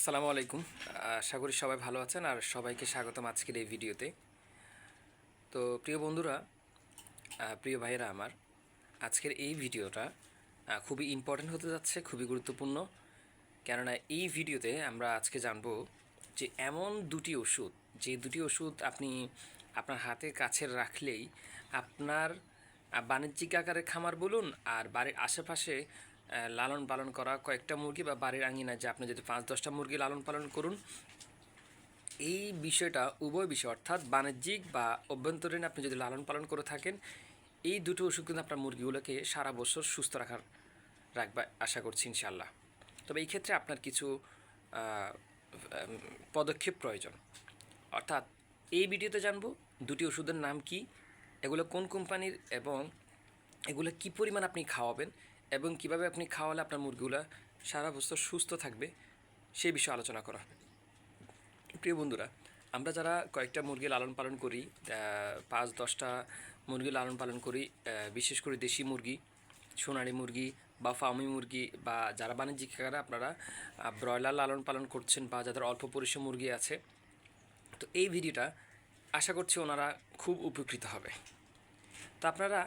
আসসালামু আলাইকুম। আশা করি সবাই ভালো আছেন আর সবাইকে স্বাগতম আজকের এই ভিডিওতে। তো প্রিয় বন্ধুরা প্রিয় ভাইয়েরা আমার, আজকের এই ভিডিওটা খুবই ইম্পর্টেন্ট হতে যাচ্ছে, খুবই গুরুত্বপূর্ণ। কেননা এই ভিডিওতে আমরা আজকে জানব যে এমন দুটি ওষুধ, যে দুটি ওষুধ আপনি আপনার হাতের কাছে রাখলেই আপনার বাণিজ্যিক আকারে খামার বলুন আর বাড়ির আশেপাশে লালন পালন করা কয়েকটা মুরগি বা বাড়ির আঙিনায় যে আপনি যদি পাঁচ দশটা মুরগি লালন পালন করুন, এই বিষয়টা উভয় বিষয়, অর্থাৎ বাণিজ্যিক বা অভ্যন্তরীণ আপনি যদি লালন পালন করে থাকেন, এই দুটো ওষুধ কিন্তু আপনার মুরগিগুলোকে সারা বছর সুস্থ রাখার রাখবা আশা করছি ইনশাল্লাহ তবে এই ক্ষেত্রে আপনার কিছু পদক্ষেপ প্রয়োজন। অর্থাৎ এই ভিডিওতে জানব দুটি ওষুধের নাম কি, এগুলো কোন কোম্পানির এবং এগুলো কি পরিমাণ আপনি খাওয়াবেন এবং কীভাবে আপনি খাওয়ালে আপনার মুরগিগুলো সারা বছর সুস্থ থাকবে, সেই বিষয়ে আলোচনা করা হবে। প্রিয় বন্ধুরা, আমরা যারা কয়েকটা মুরগি লালন পালন করি পাঁচ, দশটা মুরগি লালন পালন করি বিশেষ করে দেশি মুরগি, সোনালী মুরগি বা ফার্মি মুরগি বা যারা বাণিজ্যিক আকারে আপনারা ব্রয়লার লালন পালন করছেন বা যাদের অল্প পরিসর মুরগি আছে, তো এই ভিডিওটা আশা করছি ওনারা খুব উপকৃত হবে। তো আপনারা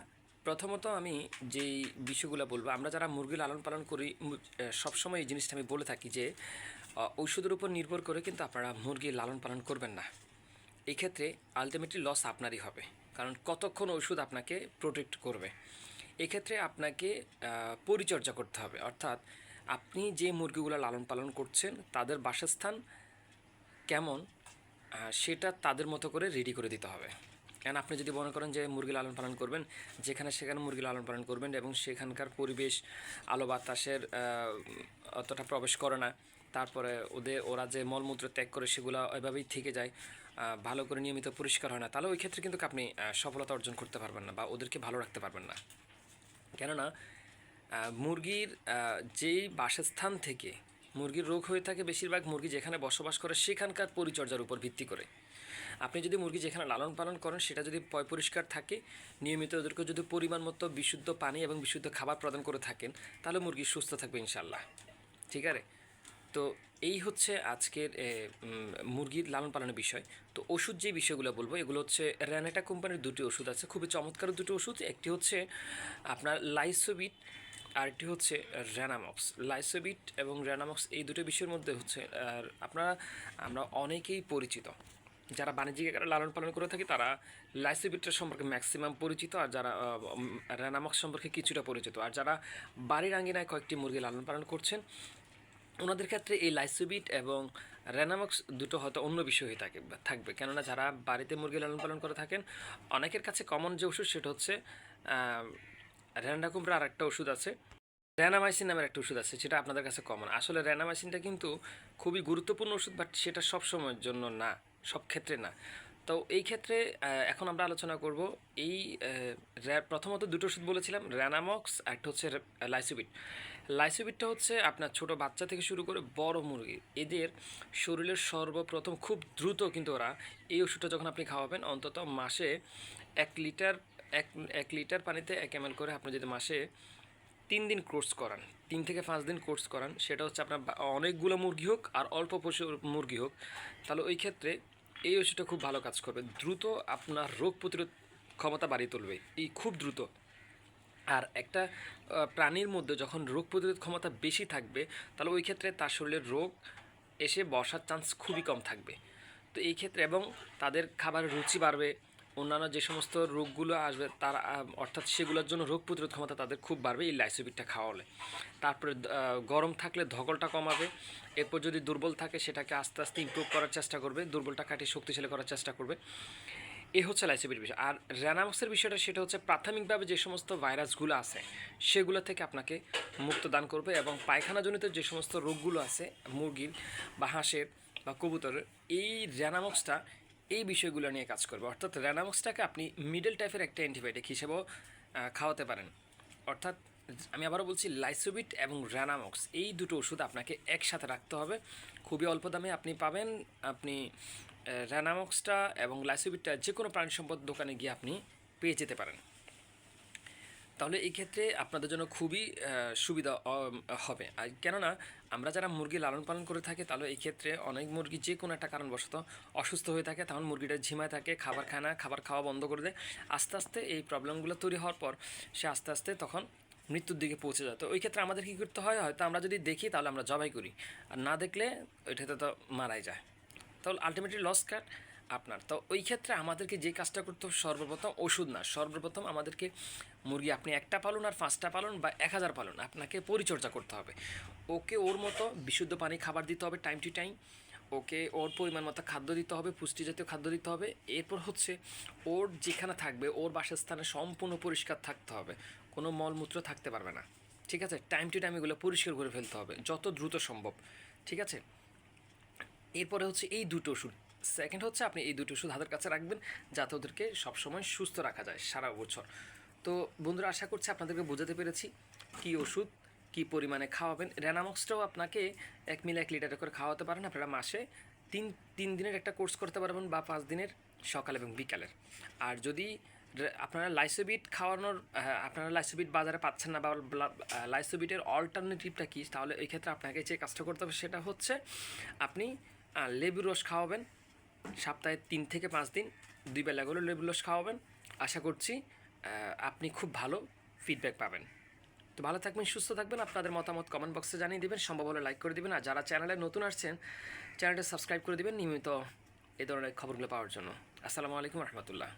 প্রথমত আমি যেই বিষয়গুলো বলব, আমরা যারা মুরগি লালন পালন করি সবসময় এই জিনিসটা আমি বলে থাকি যে ঔষধের উপর নির্ভর করে কিন্তু আপনারা মুরগি লালন পালন করবেন না। এই ক্ষেত্রে আলটিমেটলি লস আপনারই হবে, কারণ কতক্ষণ ওষুধ আপনাকে প্রোটেক্ট করবে? এক্ষেত্রে আপনাকে পরিচর্যা করতে হবে। অর্থাৎ আপনি যে মুরগিগুলো লালন পালন করছেন, তাদের বাসস্থান কেমন সেটা তাদের মতো করে রেডি করে দিতে হবে। কারণ আপনি যদি মনে করেন যে মুরগি লালন পালন করবেন, যেখানে সেখানে মুরগি লালন পালন করবেন এবং সেখানকার পরিবেশ, আলো বাতাসের অতটা প্রবেশ করে না, তারপরে ওদের, ওরা যে মলমূত্র ত্যাগ করে সেগুলো ওইভাবেই থেকে যায় ভালো করে নিয়মিত পরিষ্কার হয় না, তাহলে ওই ক্ষেত্রে কিন্তু আপনি সফলতা অর্জন করতে পারবেন না বা ওদেরকে ভালো রাখতে পারবেন না। কেননা মুরগির যেই বাসস্থান থেকে মুরগির রোগ হয়ে থাকে বেশিরভাগ মুরগি যেখানে বসবাস করে, সেখানকার পরিচর্যার উপর ভিত্তি করে। আপনি যদি মুরগি যেখানে লালন পালন করেন, সেটা যদি পয় পরিষ্কার থাকে, নিয়মিত ওদেরকে যদি পরিমাণ মতো বিশুদ্ধ পানি এবং বিশুদ্ধ খাবার প্রদান করে থাকেন, তাহলে মুরগি সুস্থ থাকবে ইনশাল্লাহ ঠিক আছে? তো এই হচ্ছে আজকের মুরগির লালন পালনের বিষয়। তো ওষুধ যে বিষয়গুলো বলব, এগুলো হচ্ছে র্যানেটা কোম্পানির দুটি ওষুধ আছে। খুবই চমৎকার দুটি ওষুধ। একটি হচ্ছে আপনার লাইসোবিট আর একটি হচ্ছে র্যানামক্স, লাইসোবিট এবং র্যানামক্স এই দুটো বিষয়ের মধ্যে হচ্ছে আপনারা, আমরা অনেকেই পরিচিত। যারা বাণিজ্যিক আকারে লালন পালন করে থাকি, তারা লাইসোবিটটা সম্পর্কে ম্যাক্সিমাম পরিচিত, আর যারা র্যানামক্স সম্পর্কে কিছুটা পরিচিত। আর যারা বাড়ির আঙ্গিনায় কয়েকটি মুরগি লালন পালন করছেন, ওনাদের ক্ষেত্রে এই লাইসোবিট এবং র্যানামক্স দুটো হয়তো অন্য বিষয় হয়ে থাকে, থাকবে। কেননা যারা বাড়িতে মুরগি লালন পালন করে থাকেন, অনেকের কাছে কমন যে ওষুধ, সেটা হচ্ছে র্যান্ডাকুমরা আর একটা ওষুধ আছে। র্যানামাইসিন নামের একটা ওষুধ আছে সেটা আপনাদের কাছে কমন আসলে র্যানামাইসিনটা কিন্তু খুবই গুরুত্বপূর্ণ ওষুধ বাট সেটা সব সময়ের জন্য না, সব ক্ষেত্রে না। তো এই ক্ষেত্রে এখন আমরা আলোচনা করব এই প্রথমত দুটো ওষুধ বলেছিলাম র্যানামক্স একটা হচ্ছে লাইসোবিট লাইসোবিটটা হচ্ছে আপনার ছোট বাচ্চা থেকে শুরু করে বড় মুরগি। এদের শরীরের সর্বপ্রথম খুব দ্রুত কিন্তু ওরা এই ওষুধটা যখন আপনি খাওয়াবেন, অন্তত মাসে এক লিটার এক এক লিটার পানিতে এক এম করে আপনি যদি মাসে তিন দিন কোর্স করান, তিন থেকে পাঁচ দিন কোর্স করান, সেটা হচ্ছে আপনার অনেকগুলো মুরগি হোক আর অল্প পশু মুরগি হোক, তাহলে ওই ক্ষেত্রে এই ওষুধটা খুব ভালো কাজ করবে। দ্রুত আপনার রোগ প্রতিরোধ ক্ষমতা বাড়িয়ে তুলবে, এই খুব দ্রুত। আর একটা প্রাণীর মধ্যে যখন রোগ প্রতিরোধ ক্ষমতা বেশি থাকবে, তাহলে ওই ক্ষেত্রে তার শরীরের রোগ এসে বসার চান্স খুবই কম থাকবে। তো এই ক্ষেত্রে এবং তাদের খাবারের রুচি বাড়বে অন্যান্য যে সমস্ত রোগগুলো আসবে, তার অর্থাৎ সেগুলোর জন্য রোগ প্রতিরোধ ক্ষমতা তাদের খুব বাড়বে এই লাইসোবিটটা খাওয়ালে। তারপরে গরম থাকলে ধকলটা কমাবে, এরপর যদি দুর্বল থাকে সেটাকে আস্তে আস্তে ইমপ্রুভ করার চেষ্টা করবে, দুর্বলটা কাটিয়ে শক্তিশালী করার চেষ্টা করবে। এ হচ্ছে লাইসোবির বিষয়। আর র্যানামক্সের বিষয়টা সেটা হচ্ছে প্রাথমিকভাবে যে সমস্ত ভাইরাসগুলো আছে, সেগুলো থেকে আপনাকে মুক্ত দান করবে এবং পায়খানাজনিত যে সমস্ত রোগগুলো আছে, মুরগির বা হাঁসের বা কবুতরের, এই র্যানামক্সটা এই বিষয়গুলো নিয়ে কাজ করবে। অর্থাৎ র্যানামক্সটাকে আপনি মিডল টাইপের একটা অ্যান্টিবায়োটিক হিসেবেও খাওয়াতে পারেন। অর্থাৎ আমি আবারও বলছি লাইসোবিট এবং র্যানামক্স এই দুটো ওষুধ আপনাকে একসাথে রাখতে হবে। খুবই অল্প দামে আপনি পাবেন। আপনি র্যানামক্সটা এবং লাইসোবিটটা যে কোনো প্রাণী সম্পদ দোকানে গিয়ে আপনি পেয়ে যেতে পারেন। তাহলে এই ক্ষেত্রে আপনাদের জন্য খুবই সুবিধা হবে। আর কেননা, আমরা যারা মুরগি লালন পালন করে থাকি, তাহলে এই ক্ষেত্রে অনেক মুরগি যে কোনো একটা কারণবশত অসুস্থ হয়ে থাকে, তখন মুরগিটা ঝিমায় থাকে, খাবার খায় না, খাবার খাওয়া বন্ধ করে দেয়। আস্তে আস্তে এই প্রবলেমগুলো তৈরি হওয়ার পর সে আস্তে আস্তে তখন মৃত্যুর দিকে পৌঁছে যায়। তো ওই ক্ষেত্রে আমাদের কী করতে হয়, হয়তো আমরা যদি দেখি, তাহলে আমরা জবাই করি। আর না দেখলে ওইটাতে তো মারাই যায়। তাহলে আলটিমেটলি লস কাট আপনার। তো ওই ক্ষেত্রে আমাদেরকে যে কাজটা করতে হবে, সর্বপ্রথম ওষুধ না, সর্বপ্রথম আমাদেরকে মুরগি আপনি একটা পালন আর পাঁচটা পালন বা এক হাজার পালন আপনাকে পরিচর্যা করতে হবে। ওকে ওর মতো বিশুদ্ধ পানি খাবার দিতে হবে টাইম টু টাইম ওকে ওর পরিমাণ মতো খাদ্য দিতে হবে পুষ্টি জাতীয় খাদ্য দিতে হবে। এরপর হচ্ছে ওর যেখানে থাকবে, ওর বাসস্থানে সম্পূর্ণ পরিষ্কার থাকতে হবে, কোনো মলমূত্র থাকতে পারবে না। ঠিক আছে? টাইম টু টাইম এগুলো পরিষ্কার করে ফেলতে হবে, যত দ্রুত সম্ভব। ঠিক আছে? এরপরে হচ্ছে এই দুটো ওষুধ। সেকেন্ড হচ্ছে আপনি এই দুটো ওষুধ হাতের কাছে রাখবেন যাতে ওদেরকে সবসময় সুস্থ রাখা যায় সারা বছর। তো বন্ধুরা আশা করছি আপনাদেরকে বোঝাতে পেরেছি কি ওষুধ কি পরিমাণে খাওয়াবেন। র্যানামক্সটাও আপনাকে এক মিলে এক লিটার করে খাওয়াতে পারেন। আপনারা মাসে তিন তিন দিনের একটা কোর্স করতে পারবেন বা পাঁচ দিনের সকাল এবং বিকালের। আর যদি আপনারা লাইসোবিট খাওয়ানোর হ্যাঁ, আপনারা লাইসোবিট বাজারে পাচ্ছেন না বা লাইসোবিটের অল্টারনেটিভটা কী তাহলে এই ক্ষেত্রে আপনাকে যে কাজটা করতে হবে সেটা হচ্ছে আপনি লেবুর রস খাওয়াবেন সপ্তাহে তিন থেকে পাঁচ দিন দুই বেলা করে লেবুলস খাওয়াবেন। আশা করছি আপনি খুব ভালো ফিডব্যাক পাবেন। তো ভালো থাকবেন, সুস্থ থাকবেন, আপনাদের মতামত কমেন্ট বক্সে জানিয়ে দেবেন। সম্ভব হলে লাইক করে দেবেন। আর যারা চ্যানেলে নতুন আসছেন চ্যানেলটা সাবস্ক্রাইব করে দেবেন নিয়মিত এ ধরনের খবরগুলো পাওয়ার জন্য। আসসালামু আলাইকুম রহমতুল্লাহ।